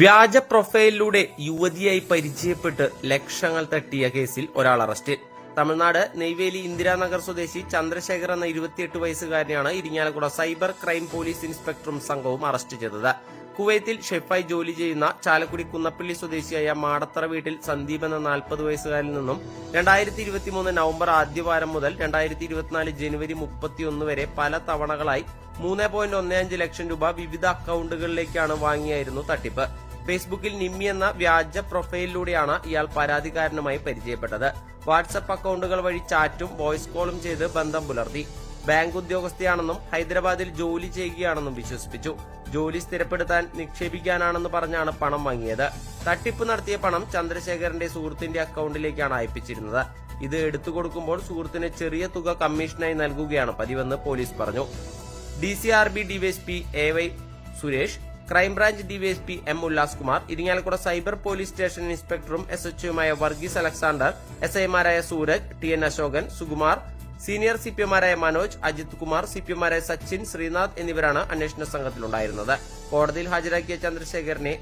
വ്യാജ പ്രൊഫൈലിലൂടെ യുവതിയായി പരിചയപ്പെട്ട് ലക്ഷങ്ങൾ തട്ടിയ കേസിൽ ഒരാൾ അറസ്റ്റിൽ തമിഴ്നാട് നെയ്വേലി ഇന്ദിരാനഗർ സ്വദേശി ചന്ദ്രശേഖർ എന്ന ഇരുപത്തിയെട്ട് വയസ്സുകാരനെയാണ് ഇരിങ്ങാലക്കുട സൈബർ ക്രൈം പോലീസ് ഇൻസ്പെക്ടറും സംഘവും അറസ്റ്റ് ചെയ്തത്. കുവൈത്തിൽ ഷെഫായി ജോലി ചെയ്യുന്ന ചാലക്കുടി കുന്നപ്പള്ളി സ്വദേശിയായ മാടത്തറ വീട്ടിൽ സന്ദീപ് എന്ന നാൽപ്പത് വയസ്സുകാരിൽ നിന്നും രണ്ടായിരത്തി ഇരുപത്തിമൂന്ന് നവംബർ ആദ്യവാരം മുതൽ രണ്ടായിരത്തി ഇരുപത്തിനാല് ജനുവരി മുപ്പത്തിയൊന്ന് വരെ പല തവണകളായി മൂന്ന് പോയിന്റ് ഒന്ന് അഞ്ച് ലക്ഷം രൂപ വിവിധ അക്കൌണ്ടുകളിലേക്കാണ് വാങ്ങിയായിരുന്നു തട്ടിപ്പ്. ഫേസ്ബുക്കിൽ നിമ്മി എന്ന വ്യാജ പ്രൊഫൈലിലൂടെയാണ് ഇയാൾ പരാതിക്കാരനുമായി പരിചയപ്പെട്ടത്. വാട്സപ്പ് അക്കൌണ്ടുകൾ വഴി ചാറ്റും വോയിസ് കോളും ചെയ്ത് ബന്ധം പുലർത്തി. ബാങ്ക് ഉദ്യോഗസ്ഥയാണെന്നും ഹൈദരാബാദിൽ ജോലി ചെയ്യുകയാണെന്നും വിശ്വസിപ്പിച്ചു. ജോലി സ്ഥിരപ്പെടുത്താൻ നിക്ഷേപിക്കാനാണെന്ന് പറഞ്ഞാണ് പണം വാങ്ങിയത്. തട്ടിപ്പ് നടത്തിയ പണം ചന്ദ്രശേഖരന്റെ സുഹൃത്തിന്റെ അക്കൌണ്ടിലേക്കാണ് അയപ്പിച്ചിരുന്നത്. ഇത് എടുത്തു കൊടുക്കുമ്പോൾ സുഹൃത്തിന് ചെറിയ തുക കമ്മീഷനായി നൽകുകയാണ് പതിവെന്ന് പോലീസ് പറഞ്ഞു. D C R B DYSP A Y Suresh crime branch DYSP M Ullas Kumar Irinjalakuda cyber police station ഇൻസ്പെക്ടറും S എച്ച്ഒയുമായ വർഗീസ് അലക്സാണ്ടർ എസ് ഐമാരായ Sooraj T N Ashokan Sukumar senior C P എമാരായ Manoj Ajith Kumar C P എമാരായ സച്ചിൻ ശ്രീനാഥ് എന്നിവരാണ് അന്വേഷണ സംഘത്തിലുണ്ടായിരുന്നത്. കോടതിയിൽ ഹാജരാക്കിയ ചന്ദ്രശേഖരനെ